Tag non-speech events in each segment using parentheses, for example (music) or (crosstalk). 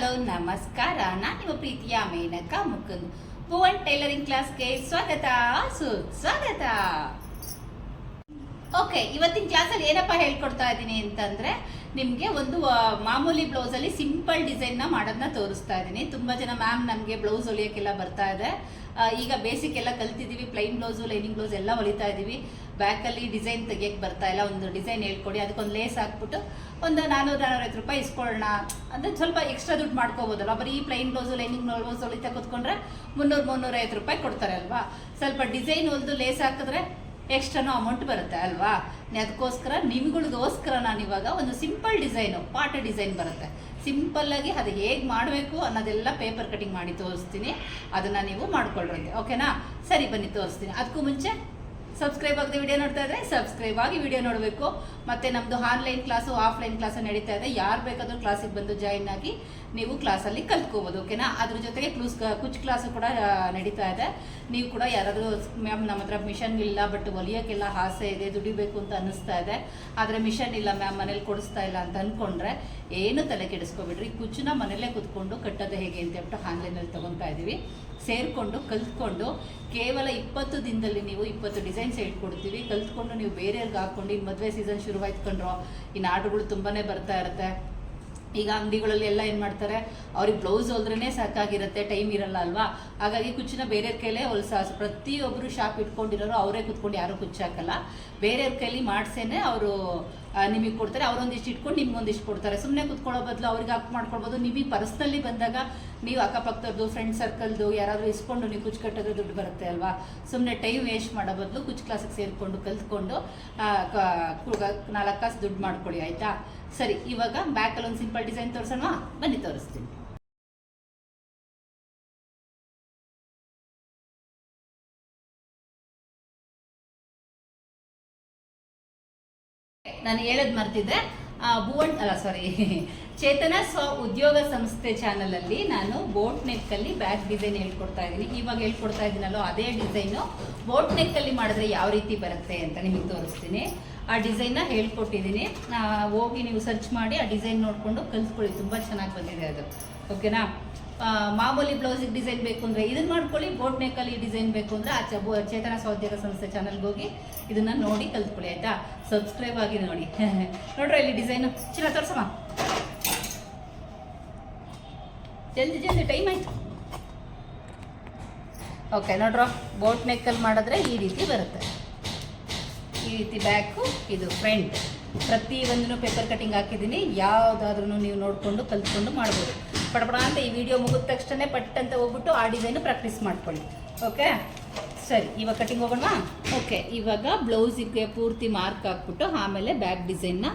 Hello, ನಮಸ್ಕಾರ. ನಾನು ನಿಮ್ಮ ಪ್ರೀತಿಯ ಮೇನಕ ಮುಕುಂದ್. ಭುವನ್ ಟೈಲರಿಂಗ್ ಕ್ಲಾಸ್ಗೆ ಸ್ವಾಗತ. ಸುಸ್ವಾಗತ. ಓಕೆ, ಇವತ್ತಿನ ಕ್ಲಾಸಲ್ಲಿ ಏನಪ್ಪ ಹೇಳ್ಕೊಡ್ತಾ ಇದ್ದೀನಿ ಅಂತಂದ್ರೆ, ನಿಮಗೆ ಒಂದು ಮಾಮೂಲಿ ಬ್ಲೌಸಲ್ಲಿ ಸಿಂಪಲ್ ಡಿಸೈನ್ನ ಮಾಡೋದನ್ನ ತೋರಿಸ್ತಾ ಇದ್ದೀನಿ. ತುಂಬ ಜನ ಮ್ಯಾಮ್ ನಮಗೆ ಬ್ಲೌಸ್ ಹೊಲಿಯೋಕ್ಕೆಲ್ಲ ಬರ್ತಾ ಇದೆ. ಈಗ ಬೇಸಿಕ್ ಎಲ್ಲ ಕಲ್ತಿದ್ದೀವಿ ಪ್ಲೈನ್ ಬ್ಲೌಸು ಲೈನಿಂಗ್ ಬ್ಲೌಸ್ ಎಲ್ಲ ಹೊಲಿತಾ ಇದ್ದೀವಿ ಬ್ಯಾಕಲ್ಲಿ ಡಿಸೈನ್ ತೆಗಿಯಕ್ಕೆ ಬರ್ತಾ ಇಲ್ಲ, ಒಂದು ಡಿಸೈನ್ ಹೇಳ್ಕೊಡಿ, ಅದಕ್ಕೊಂದು ಲೇಸ್ ಹಾಕ್ಬಿಟ್ಟು ಒಂದು ನಾನ್ನೂರು ನಾನ್ನೂರೈವತ್ತು ರೂಪಾಯಿ ಇಸ್ಕೊಳ್ಳೋಣ ಅಂದರೆ ಸ್ವಲ್ಪ ಎಕ್ಸ್ಟ್ರಾ ದುಡ್ಡು ಮಾಡ್ಕೋಬೋದಲ್ಲ ಬರೀ ಪ್ಲೈನ್ ಬ್ಲೌಸು ಲೈನಿಂಗ್ ಬ್ಲೌಸ್ ಹೊಲಿತಾ ಕೂತ್ಕೊಂಡ್ರೆ ಮುನ್ನೂರು ಮುನ್ನೂರೈವತ್ತು ರೂಪಾಯಿ ಕೊಡ್ತಾರೆ ಅಲ್ವಾ? ಸ್ವಲ್ಪ ಡಿಸೈನ್ ಒಂದು ಲೇಸ್ ಹಾಕಿದ್ರೆ ಎಕ್ಸ್ಟ್ರಾನು ಅಮೌಂಟ್ ಬರುತ್ತೆ ಅಲ್ವಾ? ಅದಕ್ಕೋಸ್ಕರ ನಿಮ್ಗಳಿಗೋಸ್ಕರ ನಾನು ಇವಾಗ ಒಂದು ಸಿಂಪಲ್ ಡಿಸೈನು ಪಾಟ ಡಿಸೈನ್ ಬರುತ್ತೆ. ಸಿಂಪಲ್ ಆಗಿ ಅದು ಹೇಗೆ ಮಾಡಬೇಕು ಅನ್ನೋದೆಲ್ಲ ಪೇಪರ್ ಕಟಿಂಗ್ ಮಾಡಿ ತೋರಿಸ್ತೀನಿ. ಅದನ್ನು ನೀವು ಮಾಡ್ಕೊಳ್ರಂತೆ ಓಕೆನಾ ಸರಿ, ಬನ್ನಿ, ತೋರಿಸ್ತೀನಿ. ಅದಕ್ಕೂ ಮುಂಚೆ ಸಬ್ಸ್ಕ್ರೈಬ್ ಆಗದೆ ವಿಡಿಯೋ ನೋಡ್ತಾ ಇದ್ರೆ ಸಬ್ಸ್ಕ್ರೈಬ್ ಆಗಿ ವಿಡಿಯೋ ನೋಡಬೇಕು. ಮತ್ತೆ ನಮ್ಮದು ಆನ್ಲೈನ್ ಕ್ಲಾಸು ಆಫ್ಲೈನ್ ಕ್ಲಾಸು ನಡೀತಾ ಇದೆ. ಯಾರು ಬೇಕಾದರೂ ಕ್ಲಾಸಿಗೆ ಬಂದು ಜಾಯಿನ್ ಆಗಿ ನೀವು ಕ್ಲಾಸಲ್ಲಿ ಕಲ್ತ್ಕೋಬೋದು ಓಕೆನಾ ಅದ್ರ ಜೊತೆಗೆ ಕ್ಲೂಸ್ ಕುಚ್ ಕ್ಲಾಸು ಕೂಡ ನಡೀತಾ ಇದೆ. ನೀವು ಕೂಡ ಯಾರಾದರೂ ಮ್ಯಾಮ್ ನಮ್ಮ ಹತ್ರ ಮಿಷನ್ ಇಲ್ಲ ಬಟ್ ಹೊಲಿಯೋಕ್ಕೆಲ್ಲ ಆಸೆ ಇದೆ, ದುಡಿಬೇಕು ಅಂತ ಅನ್ನಿಸ್ತಾ ಇದೆ. ಆದರೆ ಮಿಷನ್ ಇಲ್ಲ ಮ್ಯಾಮ್ ಮನೇಲಿ ಕೊಡಿಸ್ತಾ ಇಲ್ಲ ಅಂತ ಅಂದ್ಕೊಂಡ್ರೆ ಏನು ತಲೆ ಕೆಡಿಸ್ಕೊಬಿಡ್ರಿ. ಕುಚ್ಚನ್ನ ಮನೇಲೇ ಕುತ್ಕೊಂಡು ಕಟ್ಟೋದು ಹೇಗೆ ಅಂತ ಹೇಳ್ಬಿಟ್ಟು ಆನ್ಲೈನಲ್ಲಿ ತೊಗೊತಾ ಇದ್ದೀವಿ ಸೇರಿಕೊಂಡು, ಕಲ್ತ್ಕೊಂಡು, ಕೇವಲ ಇಪ್ಪತ್ತು ದಿನದಲ್ಲಿ ನೀವು ಇಪ್ಪತ್ತು ಡಿಸೈನ್ಸ್ ಹೇಳ್ಕೊಡ್ತೀವಿ. ಕಲ್ತ್ಕೊಂಡು ನೀವು ಬೇರೆಯವ್ರಿಗೆ ಹಾಕ್ಕೊಂಡು ಇನ್ನು ಮದುವೆ ಸೀಸನ್ ಶುರುವಾಯ್ತು ಕಂಡ್ರೋ ಇನ್ನು ಆರ್ಡ್ರುಗಳು ತುಂಬಾ ಬರ್ತಾ ಇರುತ್ತೆ. ಈಗ ಅಂಗಡಿಗಳಲ್ಲಿ ಎಲ್ಲ ಏನು ಮಾಡ್ತಾರೆ? ಅವ್ರಿಗೆ ಬ್ಲೌಸ್ ಹೊಲ್ದ್ರೇ ಸಾಕಾಗಿರುತ್ತೆ ಟೈಮ್ ಇರಲ್ಲ ಅಲ್ವಾ? ಹಾಗಾಗಿ ಕುಚ್ಚಿನ ಬೇರೆಯವ್ರ ಕೈಲೇ ಹೊಲ್ಸ ಪ್ರತಿಯೊಬ್ಬರು ಶಾಪ್ ಇಟ್ಕೊಂಡಿರೋರು ಅವರೇ ಕುತ್ಕೊಂಡು ಯಾರೂ ಕುಚ್ಚು ಹಾಕಲ್ಲ. ಬೇರೆಯವ್ರ ಕೈಲಿ ಮಾಡಿಸೇನೆ ಅವರು ನಿಮಗೆ ಕೊಡ್ತಾರೆ. ಅವರೊಂದಿಷ್ಟು ಇಟ್ಕೊಂಡು ನಿಮ್ಗೊಂದಿಷ್ಟು ಕೊಡ್ತಾರೆ. ಸುಮ್ಮನೆ ಕುತ್ಕೊಳ್ಳೋ ಬದಲು ಅವ್ರಿಗೆ ಹಾಕಿ ಮಾಡ್ಕೊಳ್ಬೋದು. ನಿಮಗೆ ಪರ್ಸ್ನಲ್ಲಿ ಬಂದಾಗ ನೀವು ಅಕ್ಕಪಕ್ಕದವ್ರದ್ದು ಫ್ರೆಂಡ್ ಸರ್ಕಲ್ದು ಯಾರಾದರೂ ಇಸ್ಕೊಂಡು ನೀವು ಕುಚ್ಚು ಕಟ್ಟಿದ್ರೆ ದುಡ್ಡು ಬರುತ್ತೆ ಅಲ್ವಾ? ಸುಮ್ಮನೆ ಟೈಮ್ ವೇಸ್ಟ್ ಮಾಡೋ ಬದಲು ಕುಚ್ಚು ಕ್ಲಾಸಿಗೆ ಸೇರಿಕೊಂಡು, ಕಲ್ತ್ಕೊಂಡು ನಾಲ್ಕು ಕಾಸು ದುಡ್ಡು ಮಾಡ್ಕೊಳ್ಳಿ, ಆಯಿತಾ? ಸರಿ, ಇವಾಗ ಬ್ಯಾಕಲ್ಲಿ ಒಂದು ಸಿಂಪಲ್ ಡಿಸೈನ್ ತೋರಿಸೋಣ. ಬನ್ನಿ, ತೋರಿಸ್ತೀನಿ. ನಾನು ಹೇಳದ್ ಮರ್ತಿದ್ದೆ ಭುವನ್, ಅಲ್ಲ ಸಾರಿ (laughs) ಚೇತನ ಸ್ವ ಉದ್ಯೋಗ ಸಂಸ್ಥೆ ಚಾನಲಲ್ಲಿ ನಾನು ಬೋಟ್ ನೆಕ್ಕಲ್ಲಿ ಬ್ಯಾಕ್ ಡಿಸೈನ್ ಹೇಳ್ಕೊಡ್ತಾ ಇದ್ದೀನಿ. ಇವಾಗ ಹೇಳ್ಕೊಡ್ತಾ ಇದ್ದೀನಲ್ಲೋ ಅದೇ ಡಿಸೈನು ಬೋಟ್ ನೆಕ್ಕಲ್ಲಿ ಮಾಡಿದ್ರೆ ಯಾವ ರೀತಿ ಬರುತ್ತೆ ಅಂತ ನಿಮಗೆ ತೋರಿಸ್ತೀನಿ. ಆ ಡಿಸೈನ್ನ ಹೇಳ್ಕೊಟ್ಟಿದ್ದೀನಿ. ಹೋಗಿ ನೀವು ಸರ್ಚ್ ಮಾಡಿ ಆ ಡಿಸೈನ್ ನೋಡಿಕೊಂಡು ಕಲ್ತ್ಕೊಳ್ಳಿ. ತುಂಬ ಚೆನ್ನಾಗಿ ಬಂದಿದೆ ಅದು. ಓಕೆನಾ? ಮಾಮೂಲಿ ಬ್ಲೌಸಿಗೆ ಡಿಸೈನ್ ಬೇಕು ಅಂದರೆ ಇದನ್ನು ಮಾಡ್ಕೊಳ್ಳಿ. ಬೋಟ್ ನೆಕ್ಕಲ್ಲಿ ಡಿಸೈನ್ ಬೇಕು ಅಂದರೆ ಆ ಚಬು, ಚೇತನ ಸೌದ್ಯೋಗ ಸಂಸ್ಥೆ ಚಾನಲ್ಗೆ ಹೋಗಿ ಇದನ್ನು ನೋಡಿ ಕಲ್ತ್ಕೊಳ್ಳಿ, ಆಯಿತಾ? ಸಬ್ಸ್ಕ್ರೈಬ್ ಆಗಿ ನೋಡಿ. (laughs) ನೋಡ್ರಿ ಇಲ್ಲಿ ಡಿಸೈನು ಚಿರ ತೋರಿಸಮ್ಮ. ಜಲ್ದಿ ಜಲ್ದಿ ಟೈಮ್ ಆಯಿತು. ಓಕೆ, ನೋಡ್ರೋ. ಬೋಟ್ ನೆಕ್ಕಲ್ಲಿ ಮಾಡಿದ್ರೆ ಈ ರೀತಿ ಬರುತ್ತೆ. ಈ ರೀತಿ ಬ್ಯಾಕು, ಇದು ಫ್ರಂಟ್. ಪ್ರತಿ ಒಂದನ್ನು ಪೇಪರ್ ಕಟಿಂಗ್ ಹಾಕಿದ್ದೀನಿ. ಯಾವುದಾದ್ರೂ ನೀವು ನೋಡಿಕೊಂಡು ಕಲ್ತ್ಕೊಂಡು ಮಾಡ್ಬೋದು. ಪಡಪಡ ಅಂತ ಈ ವಿಡಿಯೋ ಮುಗಿದ ತಕ್ಷಣ ಪಟ್ ಅಂತ ಹೋಗ್ಬಿಟ್ಟು ಆ ಡಿಸೈನು ಪ್ರಾಕ್ಟೀಸ್ ಮಾಡ್ಕೊಳ್ಳಿ. ಓಕೆ ಸರಿ, ಇವಾಗ ಕಟಿಂಗ್ ಹೋಗೋಣ ಓಕೆ ಇವಾಗ ಬ್ಲೌಸಿಗೆ ಪೂರ್ತಿ ಮಾರ್ಕ್ ಹಾಕ್ಬಿಟ್ಟು ಆಮೇಲೆ ಬ್ಯಾಕ್ ಡಿಸೈನ್ನ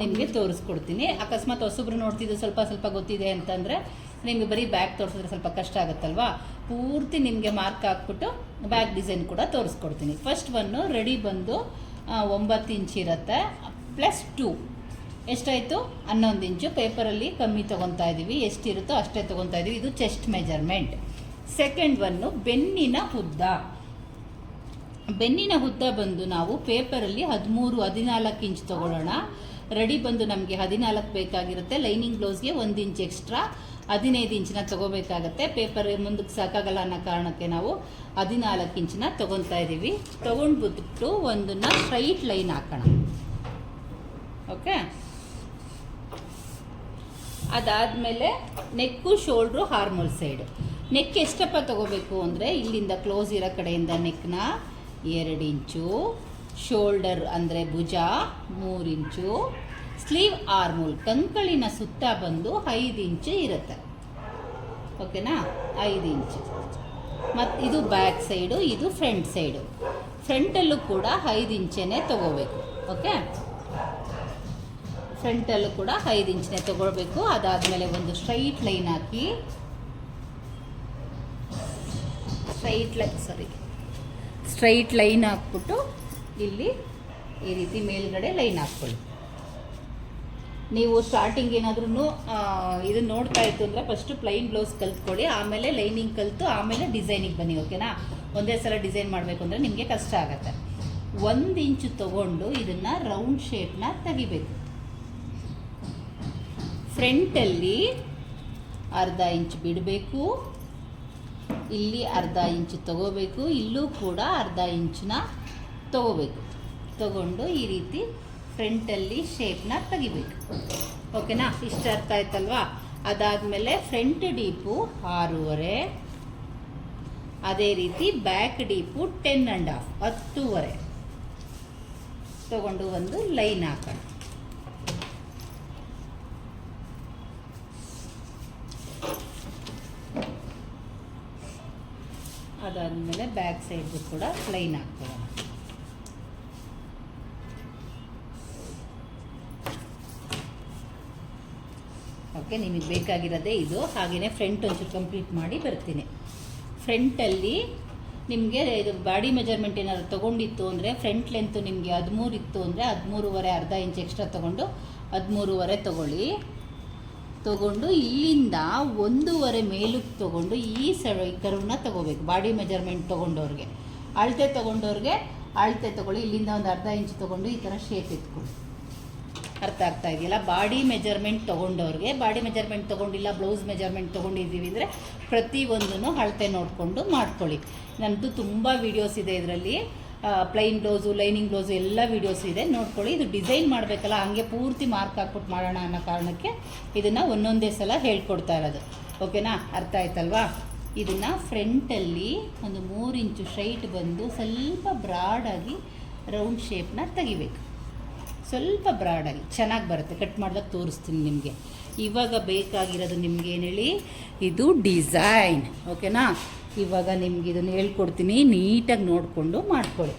ನಿಮಗೆ ತೋರಿಸ್ಕೊಡ್ತೀನಿ. ಅಕಸ್ಮಾತ್ ಹೊಸಬ್ರು ನೋಡ್ತಿದ್ದು ಸ್ವಲ್ಪ ಸ್ವಲ್ಪ ಗೊತ್ತಿದೆ ಅಂತಂದರೆ ನಿಮಗೆ ಬರೀ ಬ್ಯಾಕ್ ತೋರಿಸಿದ್ರೆ ಸ್ವಲ್ಪ ಕಷ್ಟ ಆಗುತ್ತಲ್ವಾ? ಪೂರ್ತಿ ನಿಮಗೆ ಮಾರ್ಕ್ ಹಾಕ್ಬಿಟ್ಟು ಬ್ಯಾಕ್ ಡಿಸೈನ್ ಕೂಡ ತೋರಿಸ್ಕೊಡ್ತೀನಿ. ಫಸ್ಟ್ ಒನ್ನು ರೆಡಿ ಬಂದು ಒಂಬತ್ತು ಇಂಚ್ ಇರುತ್ತೆ. Plus two. ಎಷ್ಟಾಯಿತು? ಹನ್ನೊಂದು ಇಂಚು. ಪೇಪರಲ್ಲಿ ಕಮ್ಮಿ ತೊಗೊತಾ ಇದ್ದೀವಿ ಎಷ್ಟಿರುತ್ತೋ ಅಷ್ಟೇ ತೊಗೊತಾ ಇದ್ದೀವಿ ಇದು ಚೆಸ್ಟ್ ಮೆಜರ್ಮೆಂಟ್. ಸೆಕೆಂಡ್ ಒನ್ನು ಬೆನ್ನಿನ ಉದ್ದ ಬೆನ್ನಿನ ಉದ್ದ ಬಂದು ನಾವು ಪೇಪರಲ್ಲಿ ಹದಿಮೂರು, ಹದಿನಾಲ್ಕು ಇಂಚ್ ತೊಗೊಳ್ಳೋಣ. ರೆಡಿ ಬಂದು ನಮಗೆ ಹದಿನಾಲ್ಕು ಬೇಕಾಗಿರುತ್ತೆ. ಲೈನಿಂಗ್ ಬ್ಲೌಸ್ಗೆ ಒಂದು ಇಂಚ್ ಎಕ್ಸ್ಟ್ರಾ. ಹದಿನೈದು ಇಂಚಿನ ತೊಗೋಬೇಕಾಗತ್ತೆ. ಪೇಪರ್ ಮುಂದಕ್ಕೆ ಸಾಕಾಗಲ್ಲ ಅನ್ನೋ ಕಾರಣಕ್ಕೆ ನಾವು ಹದಿನಾಲ್ಕು ಇಂಚಿನ ತೊಗೊತಾ ಇದ್ದೀವಿ. ತೊಗೊಂಡ್ಬಿಟ್ಟು ಒಂದನ್ನು ಸ್ಟ್ರೈಟ್ ಲೈನ್ ಹಾಕೋಣ. ಓಕೆ? ಅದಾದಮೇಲೆ neck, shoulder, armhole side. Neck ಎಷ್ಟಪ್ಪ ತಗೋಬೇಕು ಅಂದರೆ ಇಲ್ಲಿಂದ ಕ್ಲೋಸ್ ಇರೋ ಕಡೆಯಿಂದ ನೆಕ್ನ ಎರಡು ಇಂಚು, ಶೋಲ್ಡರ್ ಅಂದರೆ ಭುಜ ಮೂರು ಇಂಚು ಸ್ಲೀವ್ ಆರ್ಮೋಲ್, ಕಂಕಳಿನ ಸುತ್ತ ಬಂದು ಐದು ಇಂಚು ಇರುತ್ತೆ. ಓಕೆನಾ? ಐದು ಇಂಚು. ಮತ್ತು ಇದು ಬ್ಯಾಕ್ ಸೈಡು, ಇದು ಫ್ರಂಟ್ ಸೈಡು. ಫ್ರಂಟಲ್ಲೂ ಕೂಡ ಐದು ಇಂಚೆನೇ ತಗೋಬೇಕು. ಓಕೆ? ಫ್ರಂಟಲ್ಲೂ ಕೂಡ ಐದು ಇಂಚನೇ ತೊಗೊಳ್ಬೇಕು ಅದಾದಮೇಲೆ ಒಂದು ಸ್ಟ್ರೈಟ್ ಲೈನ್ ಹಾಕಿ. Straight line, sorry. Straight line ಹಾಕ್ಬಿಟ್ಟು ಇಲ್ಲಿ ಈ ರೀತಿ ಮೇಲ್ಗಡೆ ಲೈನ್ ಹಾಕ್ಕೊಳ್ಳಿ. ನೀವು ಸ್ಟಾರ್ಟಿಂಗ್ ಏನಾದ್ರೂ ಇದನ್ನ ನೋಡ್ತಾ ಇತ್ತು ಅಂದರೆ ಫಸ್ಟು ಪ್ಲೈನ್ ಬ್ಲೌಸ್ ಕಲ್ತ್ಕೊಳ್ಳಿ, ಆಮೇಲೆ ಲೈನಿಂಗ್ ಕಲಿತು, ಆಮೇಲೆ ಡಿಸೈನಿಗೆ ಬನ್ನಿ ಓಕೆನಾ ಒಂದೇ ಸಲ ಡಿಸೈನ್ ಮಾಡಬೇಕು ಅಂದರೆ ನಿಮಗೆ ಕಷ್ಟ ಆಗುತ್ತೆ. ಒಂದು ಇಂಚು ತಗೊಂಡು ಇದನ್ನು ರೌಂಡ್ ಶೇಪ್ನ ತೆಗಿಬೇಕು. ಫ್ರಂಟಲ್ಲಿ ಅರ್ಧ ಇಂಚ್ ಬಿಡಬೇಕು. ಇಲ್ಲಿ ಅರ್ಧ ಇಂಚು ತಗೋಬೇಕು. ಇಲ್ಲೂ ಕೂಡ ಅರ್ಧ ಇಂಚನ್ನ ತಗೋಬೇಕು. ತಗೊಂಡು ಈ ರೀತಿ ಫ್ರಂಟಲ್ಲಿ ಶೇಪ್ನ ತೆಗಿಬೇಕು. ಓಕೆನಾ? ಇಷ್ಟ ಅರ್ಥ ಆಯ್ತಲ್ವಾ? ಅದಾದಮೇಲೆ ಫ್ರಂಟ್ ಡೀಪು ಆರೂವರೆ. ಅದೇ ರೀತಿ back deep ten and half, ಹತ್ತೂವರೆ. ತಗೊಂಡು ಒಂದು ಲೈನ್ ಹಾಕೋಣ. ಅದಾದಮೇಲೆ ಬ್ಯಾಕ್ ಸೈಡ್ ಕೂಡ ಲೈನ್ ಹಾಕ್ಕೊಳ್ಳೋಣ ಓಕೆ ನಿಮಗೆ ಬೇಕಾಗಿರೋದೇ ಇದು. ಹಾಗೆಯೇ ಫ್ರಂಟ್ ಒಂಚೂರು ಕಂಪ್ಲೀಟ್ ಮಾಡಿ ಬರ್ತೀನಿ. ಫ್ರಂಟಲ್ಲಿ ನಿಮಗೆ ಇದು ಬಾಡಿ ಮೆಜರ್ಮೆಂಟ್ ಏನಾದ್ರು ತೊಗೊಂಡಿತ್ತು ಅಂದರೆ ಫ್ರಂಟ್ ಲೆಂತು ನಿಮಗೆ ಹದಿಮೂರು ಇತ್ತು ಅಂದರೆ ಹದಿಮೂರುವರೆ ಅರ್ಧ ಇಂಚ್ ಎಕ್ಸ್ಟ್ರಾ ತೊಗೊಂಡು ಹದಿಮೂರುವರೆ ತೊಗೊಳ್ಳಿ. ತೊಗೊಂಡು ಇಲ್ಲಿಂದ ಒಂದೂವರೆ ಮೇಲಕ್ಕೆ ತೊಗೊಂಡು ಈ ಸ ತೊಗೋಬೇಕು ಬಾಡಿ ಮೆಜರ್ಮೆಂಟ್ ತೊಗೊಂಡವ್ರಿಗೆ ಅಳತೆ ತೊಗೊಂಡವ್ರಿಗೆ ಅಳತೆ ತೊಗೊಳ್ಳಿ, ಇಲ್ಲಿಂದ ಒಂದು ಅರ್ಧ ಇಂಚ್ ತೊಗೊಂಡು ಈ ಥರ ಶೇಪ್ ಎತ್ಕೊಳ್ಳಿ ಅರ್ಥ ಆಗ್ತಾ ಇದೆಯಲ್ಲ? ಬಾಡಿ ಮೆಜರ್ಮೆಂಟ್ ತೊಗೊಂಡವ್ರಿಗೆ, ಬಾಡಿ ಮೆಜರ್ಮೆಂಟ್ ತೊಗೊಂಡಿಲ್ಲ ಬ್ಲೌಸ್ ಮೆಜರ್ಮೆಂಟ್ ತೊಗೊಂಡಿದ್ದೀವಿ ಅಂದರೆ ಪ್ರತಿಯೊಂದನ್ನು ಅಳತೆ ನೋಡಿಕೊಂಡು ಮಾಡ್ಕೊಳ್ಳಿ. ನನ್ನದು ತುಂಬ ವೀಡಿಯೋಸ್ ಇದೆ ಇದರಲ್ಲಿ. ಪ್ಲೈನ್ ಬ್ಲೌಸು ಲೈನಿಂಗ್ ಬ್ಲೌಸು ಎಲ್ಲ ವೀಡಿಯೋಸ್ ಇದೆ. ನೋಡ್ಕೊಳ್ಳಿ. ಇದು ಡಿಸೈನ್ ಮಾಡಬೇಕಲ್ಲ, ಹಂಗೆ ಪೂರ್ತಿ ಮಾರ್ಕ್ ಹಾಕ್ಬಿಟ್ಟು ಮಾಡೋಣ ಅನ್ನೋ ಕಾರಣಕ್ಕೆ ಇದನ್ನು ಒಂದೊಂದೇ ಸಲ ಹೇಳ್ಕೊಡ್ತಾ ಇರೋದು. ಓಕೆನಾ ಅರ್ಥ ಆಯ್ತಲ್ವಾ? ಇದನ್ನು ಫ್ರಂಟಲ್ಲಿ ಒಂದು ಮೂರು ಇಂಚು ಸ್ಟ್ರೈಟ್ ಬಂದು ಸ್ವಲ್ಪ ಬ್ರಾಡಾಗಿ ರೌಂಡ್ ಶೇಪ್ನ ತೆಗಿಬೇಕು. ಸ್ವಲ್ಪ ಬ್ರಾಡಾಗಿ ಚೆನ್ನಾಗಿ ಬರುತ್ತೆ. ಕಟ್ ಮಾಡಿದಾಗ ತೋರಿಸ್ತೀನಿ ನಿಮಗೆ. ಇವಾಗ ಬೇಕಾಗಿರೋದು ನಿಮ್ಗೆ ಏನು ಹೇಳಿ? ಇದು ಡಿಸೈನ್, ಓಕೆನಾ? ಇವಾಗ ನಿಮ್ಗೆ ಇದನ್ನು ಹೇಳ್ಕೊಡ್ತೀನಿ. ನೀಟಾಗಿ ನೋಡಿಕೊಂಡು ಮಾಡ್ಕೊಳ್ಳಿ.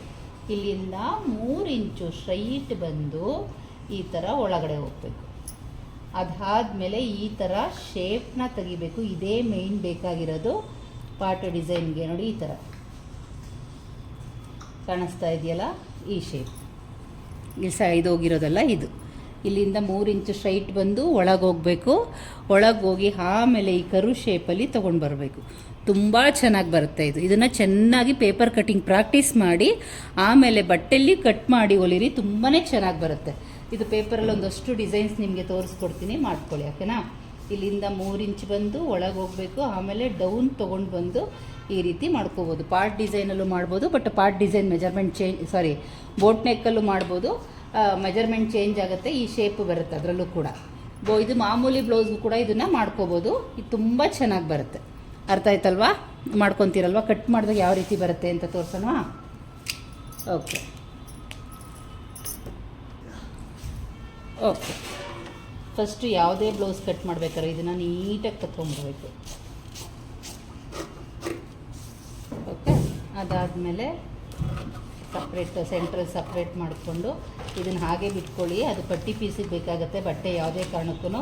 ಇಲ್ಲಿಂದ ಮೂರು ಇಂಚು ಸ್ಟ್ರೈಟ್ ಬಂದು ಈ ಥರ ಒಳಗಡೆ ಹೋಗ್ಬೇಕು. ಅದಾದಮೇಲೆ ಈ ಥರ ಶೇಪ್ನ ತೆಗಿಬೇಕು. ಇದೇ ಮೇಯ್ನ್ ಬೇಕಾಗಿರೋದು ಪಾಟು ಡಿಸೈನ್ಗೆ ನೋಡಿ ಈ ಥರ ಕಾಣಿಸ್ತಾ ಇದೆಯಲ್ಲ? ಈ ಶೇಪ್. ಇಲ್ಲಿ ಸೈಡ್ ಹೋಗಿರೋದಲ್ಲ ಇದು. ಇಲ್ಲಿಂದ ಮೂರು ಇಂಚು ಸ್ಟ್ರೈಟ್ ಬಂದು ಒಳಗೆ ಹೋಗಬೇಕು ಒಳಗೆ ಹೋಗಿ ಆಮೇಲೆ ಈ ಕರು ಶೇಪಲ್ಲಿ ತೊಗೊಂಡು ಬರಬೇಕು. ತುಂಬ ಚೆನ್ನಾಗಿ ಬರುತ್ತೆ ಇದು. ಇದನ್ನು ಚೆನ್ನಾಗಿ ಪೇಪರ್ ಕಟ್ಟಿಂಗ್ ಪ್ರಾಕ್ಟೀಸ್ ಮಾಡಿ, ಆಮೇಲೆ ಬಟ್ಟೆಯಲ್ಲಿ ಕಟ್ ಮಾಡಿ ಹೊಲಿರಿ ತುಂಬಾ ಚೆನ್ನಾಗಿ ಬರುತ್ತೆ. ಇದು ಪೇಪರಲ್ಲಿ ಒಂದಷ್ಟು ಡಿಸೈನ್ಸ್ ನಿಮಗೆ ತೋರಿಸ್ಕೊಡ್ತೀನಿ, ಮಾಡ್ಕೊಳ್ಳಿ, ಓಕೆನಾ? ಇಲ್ಲಿಂದ ಮೂರು ಇಂಚ್ ಬಂದು ಒಳಗೆ ಹೋಗಬೇಕು, ಆಮೇಲೆ ಡೌನ್ ತೊಗೊಂಡು ಬಂದು ಈ ರೀತಿ ಮಾಡ್ಕೋಬೋದು. ಪಾರ್ಟ್ ಡಿಸೈನಲ್ಲೂ ಮಾಡ್ಬೋದು but part design measurement change sorry boat ನೆಕ್ಕಲ್ಲೂ ಮಾಡ್ಬೋದು. ಮೆಜರ್ಮೆಂಟ್ ಚೇಂಜ್ ಆಗುತ್ತೆ, ಈ ಶೇಪ್ ಬರುತ್ತೆ ಅದರಲ್ಲೂ ಕೂಡ. ಬೋ, ಇದು ಮಾಮೂಲಿ ಬ್ಲೌಸ್ಗೂ ಕೂಡ ಇದನ್ನು ಮಾಡ್ಕೋಬೋದು. ಇದು ತುಂಬ ಚೆನ್ನಾಗಿ ಬರುತ್ತೆ. ಅರ್ಥ ಆಯ್ತಲ್ವಾ? ಮಾಡ್ಕೊತೀರಲ್ವ? ಕಟ್ ಮಾಡಿದಾಗ ಯಾವ ರೀತಿ ಬರುತ್ತೆ ಅಂತ ತೋರ್ಸೋಣ ಓಕೆ ಓಕೆ ಫಸ್ಟು ಯಾವುದೇ ಬ್ಲೌಸ್ ಕಟ್ ಮಾಡ್ಬೇಕಾದ್ರೆ ಇದನ್ನು ನೀಟಾಗಿ ತಗೊಂಡ್ಬಿಡ್ಬೇಕು ಓಕೆ ಅದಾದಮೇಲೆ ಸಪ್ರೇಟ್ ಸೆಂಟ್ರಲ್ ಸಪ್ರೇಟ್ ಮಾಡಿಕೊಂಡು ಇದನ್ನು ಹಾಗೆ ಬಿಟ್ಕೊಳ್ಳಿ. ಅದು ಪಟ್ಟಿ ಪೀಸಿಗೆ ಬೇಕಾಗುತ್ತೆ. ಬಟ್ಟೆ ಯಾವುದೇ ಕಾರಣಕ್ಕೂ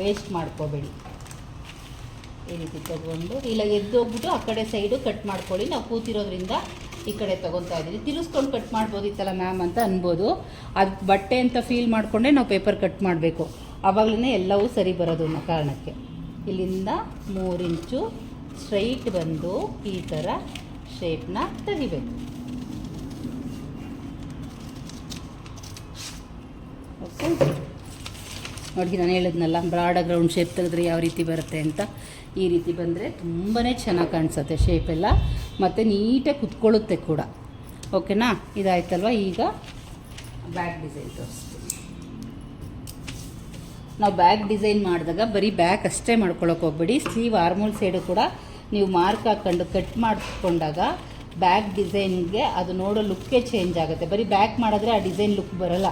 ವೇಸ್ಟ್ ಮಾಡ್ಕೋಬೇಡಿ. ಈ ರೀತಿ ತಗೊಂಡು ಇಲ್ಲ ಎದ್ದೋಗ್ಬಿಟ್ಟು ಆ ಕಡೆ ಸೈಡು ಕಟ್ ಮಾಡ್ಕೊಳ್ಳಿ. ನಾವು ಕೂತಿರೋದ್ರಿಂದ ಈ ಕಡೆ ತೊಗೊತಾ ಇದ್ದೀವಿ. ತಿರುಸ್ಕೊಂಡು ಕಟ್ ಮಾಡ್ಬೋದಿತ್ತಲ್ಲ ಮ್ಯಾಮ್ ಅಂತ ಅನ್ಬೋದು. ಅದು ಬಟ್ಟೆ ಅಂತ ಫೀಲ್ ಮಾಡಿಕೊಂಡೆ ನಾವು ಪೇಪರ್ ಕಟ್ ಮಾಡಬೇಕು. ಆವಾಗಲೇ ಎಲ್ಲವೂ ಸರಿ ಬರೋದು ಅನ್ನೋ ಕಾರಣಕ್ಕೆ. ಇಲ್ಲಿಂದ ಮೂರು ಇಂಚು ಸ್ಟ್ರೈಟ್ ಬಂದು ಈ ಥರ ಶೇಪ್ನ ತೆಗಿಬೇಕು. ಓಕೆ ನೋಡಿ ನಾನು ಹೇಳಿದ್ನಲ್ಲ ಬ್ರಾಡ ಗ್ರೌಂಡ್ ಶೇಪ್ ತೆಗೆದ್ರೆ ಯಾವ ರೀತಿ ಬರುತ್ತೆ ಅಂತ. ಈ ರೀತಿ ಬಂದರೆ ತುಂಬಾ ಚೆನ್ನಾಗಿ ಕಾಣಿಸುತ್ತೆ ಶೇಪೆಲ್ಲ ಮತ್ತು ನೀಟಾಗಿ ಕುತ್ಕೊಳ್ಳುತ್ತೆ ಕೂಡ. ಓಕೆನಾ ಇದಾಯ್ತಲ್ವ? ಈಗ ಬ್ಯಾಕ್ ಡಿಸೈನ್ ತೋರಿಸ್ತೀನಿ ನಾವು ಬ್ಯಾಗ್ ಡಿಸೈನ್ ಮಾಡಿದಾಗ ಬರೀ ಬ್ಯಾಕ್ ಅಷ್ಟೇ ಮಾಡ್ಕೊಳಕ್ಕೆ ಹೋಗ್ಬೇಡಿ. ಸ್ಲೀವ್ ಆರ್ಮೋಲ್ ಸೈಡು ಕೂಡ ನೀವು ಮಾರ್ಕ್ ಹಾಕ್ಕೊಂಡು ಕಟ್ ಮಾಡಿಕೊಂಡಾಗ ಬ್ಯಾಕ್ ಡಿಸೈನ್ಗೆ ಅದು ನೋಡೋ ಲುಕ್ಕೇ ಚೇಂಜ್ ಆಗುತ್ತೆ. ಬರೀ ಬ್ಯಾಕ್ ಮಾಡಿದ್ರೆ ಆ ಡಿಸೈನ್ ಲುಕ್ ಬರಲ್ಲ.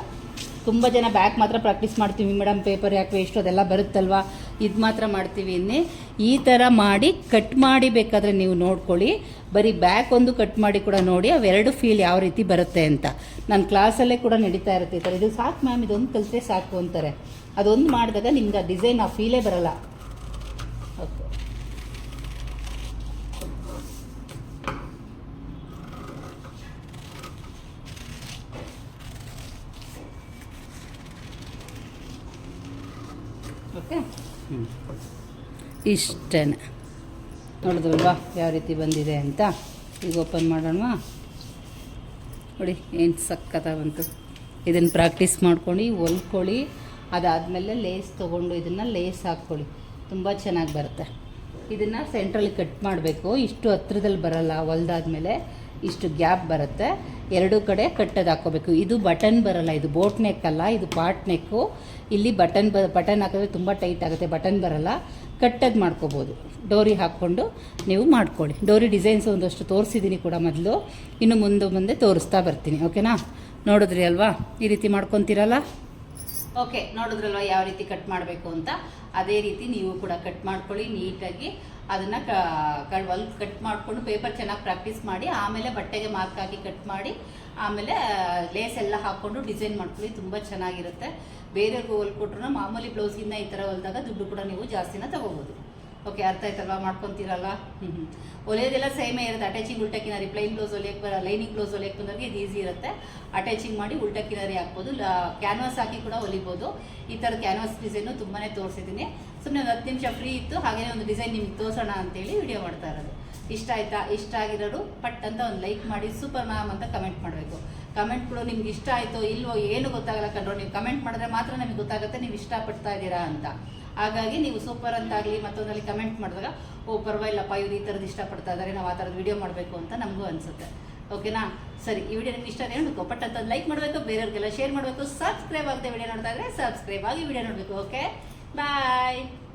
ತುಂಬ ಜನ ಬ್ಯಾಕ್ ಮಾತ್ರ ಪ್ರಾಕ್ಟೀಸ್ ಮಾಡ್ತೀವಿ ಮೇಡಮ್ ಪೇಪರ್ ಯಾಕೆ ವೇಸ್ಟ್ ಅದೆಲ್ಲ ಬರುತ್ತಲ್ವಾ? ಇದು ಮಾತ್ರ ಮಾಡ್ತೀವಿ ಇನ್ನೇ ಈ ಥರ ಮಾಡಿ ಕಟ್ ಮಾಡಿ ಬೇಕಾದರೆ ನೀವು ನೋಡ್ಕೊಳ್ಳಿ. ಬರೀ ಬ್ಯಾಕ್ ಒಂದು ಕಟ್ ಮಾಡಿ ಕೂಡ ನೋಡಿ ಅವೆರಡು ಫೀಲ್ ಯಾವ ರೀತಿ ಬರುತ್ತೆ ಅಂತ. ನನ್ನ ಕ್ಲಾಸಲ್ಲೇ ಕೂಡ ನಡೀತಾ ಇರುತ್ತೆ ಈ ಥರ ಇದು ಸಾಕು ಮ್ಯಾಮ್ ಇದೊಂದು ಕಲಿತೆ ಸಾಕು ಅಂತಾರೆ. ಅದೊಂದು ಮಾಡಿದಾಗ ನಿಮ್ಗೆ ಆ ಡಿಸೈನ್ ಆ ಫೀಲೇ ಬರಲ್ಲ ಓಕೆ ಓಕೆ? ಹ್ಞೂ ಇಷ್ಟೇ ನೋಡಿದ್ರಲ್ವಾ ಯಾವ ರೀತಿ ಬಂದಿದೆ ಅಂತ? ಈಗ ಓಪನ್ ಮಾಡೋಣವಾ ನೋಡಿ ಏನು ಸಕ್ಕತ್ತ ಬಂತು ಇದನ್ನು ಪ್ರಾಕ್ಟೀಸ್ ಮಾಡ್ಕೊಂಡು ಹೊಲ್ಕೊಳ್ಳಿ. ಅದಾದಮೇಲೆ ಲೇಸ್ ತೊಗೊಂಡು ಇದನ್ನು ಲೇಸ್ ಹಾಕ್ಕೊಳ್ಳಿ. ತುಂಬ ಚೆನ್ನಾಗಿ ಬರುತ್ತೆ. ಇದನ್ನು ಸೆಂಟ್ರಲ್ಲಿ ಕಟ್ ಮಾಡಬೇಕು. ಇಷ್ಟು ಹತ್ರದಲ್ಲಿ ಬರಲ್ಲ. ಹೊಲ್ದಾದ್ಮೇಲೆ ಇಷ್ಟು ಗ್ಯಾಪ್ ಬರುತ್ತೆ. ಎರಡೂ ಕಡೆ ಕಟ್ಟೋದು ಹಾಕೋಬೇಕು ಇದು ಬಟನ್ ಬರಲ್ಲ, ಇದು ಬೋಟ್ ನೆಕ್ ಅಲ್ಲ, ಇದು ಪಾಟ್ ನೆಕ್ಕು ಇಲ್ಲಿ ಬಟನ್ ಬ, ಬಟನ್ ಹಾಕಿದ್ರೆ ತುಂಬ ಟೈಟ್ ಆಗುತ್ತೆ, ಬಟನ್ ಬರಲ್ಲ. ಕಟ್ಟದು ಮಾಡ್ಕೋಬೋದು. ಡೋರಿ ಹಾಕ್ಕೊಂಡು ನೀವು ಮಾಡ್ಕೊಳ್ಳಿ. ಡೋರಿ ಡಿಸೈನ್ಸ್ ಒಂದಷ್ಟು ತೋರಿಸಿದ್ದೀನಿ ಕೂಡ ಮೊದಲು. ಇನ್ನು ಮುಂದೆ ಮುಂದೆ ತೋರಿಸ್ತಾ ಬರ್ತೀನಿ, ಓಕೆನಾ? ನೋಡಿದ್ರಿ ಅಲ್ವಾ? ಈ ರೀತಿ ಮಾಡ್ಕೊತೀರಲ್ಲ? ಓಕೆ, ನೋಡಿದ್ರಲ್ವ ಯಾವ ರೀತಿ ಕಟ್ ಮಾಡಬೇಕು ಅಂತ? ಅದೇ ರೀತಿ ನೀವು ಕೂಡ ಕಟ್ ಮಾಡ್ಕೊಳ್ಳಿ, ನೀಟಾಗಿ ಅದನ್ನು ಕ ಹೊಲ್ ಕಟ್ ಮಾಡಿಕೊಂಡು ಪೇಪರ್ ಚೆನ್ನಾಗಿ ಪ್ರಾಕ್ಟೀಸ್ ಮಾಡಿ, ಆಮೇಲೆ ಬಟ್ಟೆಗೆ ಮಾರ್ಕ್ ಹಾಕಿ ಕಟ್ ಮಾಡಿ, ಆಮೇಲೆ ಲೇಸ್ ಎಲ್ಲ ಹಾಕ್ಕೊಂಡು ಡಿಸೈನ್ ಮಾಡ್ಕೊಳ್ಳಿ, ತುಂಬ ಚೆನ್ನಾಗಿರುತ್ತೆ. ಬೇರೆಯವ್ರಿಗೂ ಹೊಲ್ಕೊಟ್ರು ಮಾಮೂಲಿ ಬ್ಲೌಸ್ಗಿಂತ ಈ ಥರ ಹೊಲ್ದಾಗ ದುಡ್ಡು ಕೂಡ ನೀವು ಜಾಸ್ತಿನ ತಗೋಬೋದು. ಓಕೆ ಅರ್ಥ ಆಯ್ತಲ್ವಾ? ಮಾಡ್ಕೊತೀರಲ್ಲ? ಹ್ಞೂ ಹೊಲಿಯೋದೆಲ್ಲ ಸೇಮೇ ಇರುತ್ತೆ. ಅಟ್ಯಾಚಿಂಗ್ ಉಲ್ಟಕ್ಕಿನಾರಿ ಪ್ಲೈನ್ ಬ್ಲೌಸ್ ಹೊಲಿಯಕ್ಕೆ ಬರ ಲೈನಿಂಗ್ ಬ್ಲೌಸ್ ಹೊಲಿಯಕ್ಕೆ ಬಂದಾಗ ಇದು ಈಸಿ ಇರುತ್ತೆ. ಅಟ್ಯಾಚಿಂಗ್ ಮಾಡಿ ಉಲ್ಟಕ್ಕಿನಾರಿ ಹಾಕ್ಬೋದು. ಕ್ಯಾನ್ವಾಸ್ ಹಾಕಿ ಕೂಡ ಹೊಲಿಬೋದು. ಈ ಥರ ಕ್ಯಾನ್ವಾಸ್ ಡಿಸೈನು ತುಂಬಾ ತೋರಿಸಿದ್ದೀನಿ. ಸುಮ್ಮನೆ ಒಂದು ಹತ್ತು ನಿಮಿಷ ಫ್ರೀ ಇತ್ತು, ಹಾಗೇನೇ ಒಂದು ಡಿಸೈನ್ ನಿಮ್ಗೆ ತೋರಿಸೋಣ ಅಂತೇಳಿ ವಿಡಿಯೋ ಮಾಡ್ತಾ ಇರೋದು. ಇಷ್ಟ ಆಯ್ತಾ? ಇಷ್ಟ ಆಗಿರೋರು ಪಟ್ ಅಂತ ಒಂದು ಲೈಕ್ ಮಾಡಿ ಸೂಪರ್ ಮ್ಯಾಮ್ ಅಂತ ಕಮೆಂಟ್ ಮಾಡಬೇಕು. ಕಮೆಂಟ್ಗಳು ನಿಮ್ಗೆ ಇಷ್ಟ ಆಯಿತು ಇಲ್ವೋ ಏನು ಗೊತ್ತಾಗಲ್ಲ ಕಂಡ್ರು ನೀವು ಕಮೆಂಟ್ ಮಾಡಿದ್ರೆ ಮಾತ್ರ ನಮಗೆ ಗೊತ್ತಾಗುತ್ತೆ, ನೀವು ಇಷ್ಟಪಡ್ತಾ ಇದ್ದೀರಾ ಅಂತ. ಹಾಗಾಗಿ ನೀವು ಸೂಪರ್ ಅಂತಾಗಲಿ ಮತ್ತೊಂದಲ್ಲಿ ಕಮೆಂಟ್ ಮಾಡಿದಾಗ, ಓ, ಪರವಾಗಿಲ್ಲಪ್ಪ, ಇವ್ರು ಈ ಥರದ್ದು ಇಷ್ಟಪಡ್ತಾ ಇದ್ದಾರೆ ನಾವು ಆ ಥರದ್ದು ವಿಡಿಯೋ ಮಾಡಬೇಕು ಅಂತ ನಮಗೂ ಅನಿಸುತ್ತೆ. ಓಕೆನಾ ಸರಿ, ಈ ವಿಡಿಯೋ ನಿಮ್ಗೆ ಇಷ್ಟ ಹೇಳಬೇಕು ಪಟ್ ಅಂತ ಲೈಕ್ ಮಾಡಬೇಕು, ಬೇರೆಯವ್ರಿಗೆಲ್ಲ ಶೇರ್ ಮಾಡಬೇಕು ಸಬ್ಸ್ಕ್ರೈಬ್ ಆಗದೆ ವಿಡಿಯೋ ನೋಡ್ತಾ ಇದ್ರೆ ಸಬ್ಸ್ಕ್ರೈಬ್ ಆಗಿ ವಿಡಿಯೋ ನೋಡಬೇಕು ಓಕೆ Bye!